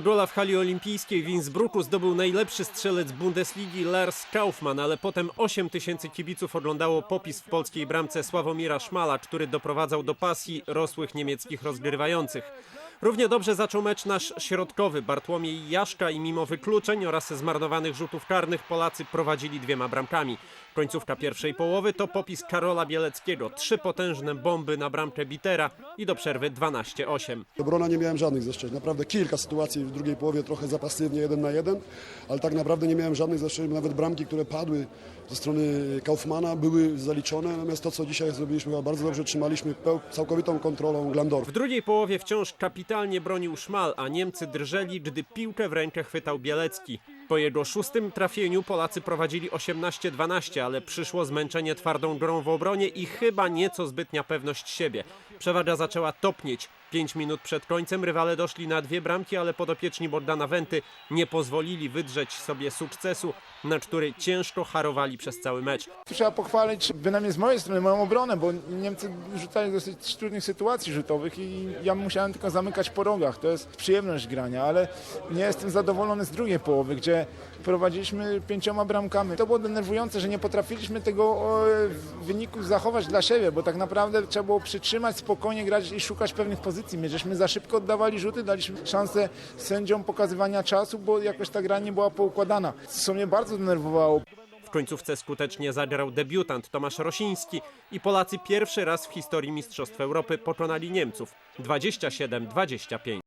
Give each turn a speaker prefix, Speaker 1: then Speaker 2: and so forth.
Speaker 1: Gola w hali olimpijskiej w Innsbrucku zdobył najlepszy strzelec Bundesligi Lars Kaufmann, ale potem 8 tysięcy kibiców oglądało popis w polskiej bramce Sławomira Szmala, który doprowadzał do pasji rosłych niemieckich rozgrywających. Równie dobrze zaczął mecz nasz środkowy Bartłomiej Jaszka i mimo wykluczeń oraz zmarnowanych rzutów karnych Polacy prowadzili dwiema bramkami. Końcówka pierwszej połowy to popis Karola Bieleckiego. Trzy potężne bomby na bramkę Bitera i do przerwy 12-8.
Speaker 2: Obrona nie miałem żadnych zastrzeżeń. Naprawdę kilka sytuacji w drugiej połowie trochę za pasywnie, jeden na jeden, ale tak naprawdę nie miałem żadnych zastrzeżeń. Nawet bramki, które padły ze strony Kaufmana były zaliczone, natomiast to, co dzisiaj zrobiliśmy, bardzo dobrze trzymaliśmy peł- całkowitą kontrolą Glandorf.
Speaker 1: W drugiej połowie wciąż kapitalnie bronił Szmal, a Niemcy drżeli, gdy piłkę w rękę chwytał Bielecki. Po jego szóstym trafieniu Polacy prowadzili 18-12, ale przyszło zmęczenie twardą grą w obronie i chyba nieco zbytnia pewność siebie. Przewaga zaczęła topnieć. Pięć minut przed końcem rywale doszli na dwie bramki, ale podopieczni Bogdana Wenty nie pozwolili wydrzeć sobie sukcesu, na który ciężko harowali przez cały mecz.
Speaker 3: Trzeba pochwalić, bynajmniej z mojej strony, moją obronę, bo Niemcy rzucali dosyć trudnych sytuacji rzutowych i ja musiałem tylko zamykać po rogach. To jest przyjemność grania, ale nie jestem zadowolony z drugiej połowy, gdzie prowadziliśmy pięcioma bramkami. To było denerwujące, że nie potrafiliśmy tego o, wyniku zachować dla siebie, bo tak naprawdę trzeba było przytrzymać, spokojnie grać i szukać pewnych pozycji. My żeśmy za szybko oddawali rzuty, daliśmy szansę sędziom pokazywania czasu, bo jakoś ta gra nie była poukładana. Co mnie bardzo denerwowało.
Speaker 1: W końcówce skutecznie zagrał debiutant Tomasz Rosiński i Polacy pierwszy raz w historii Mistrzostw Europy pokonali Niemców 27-25.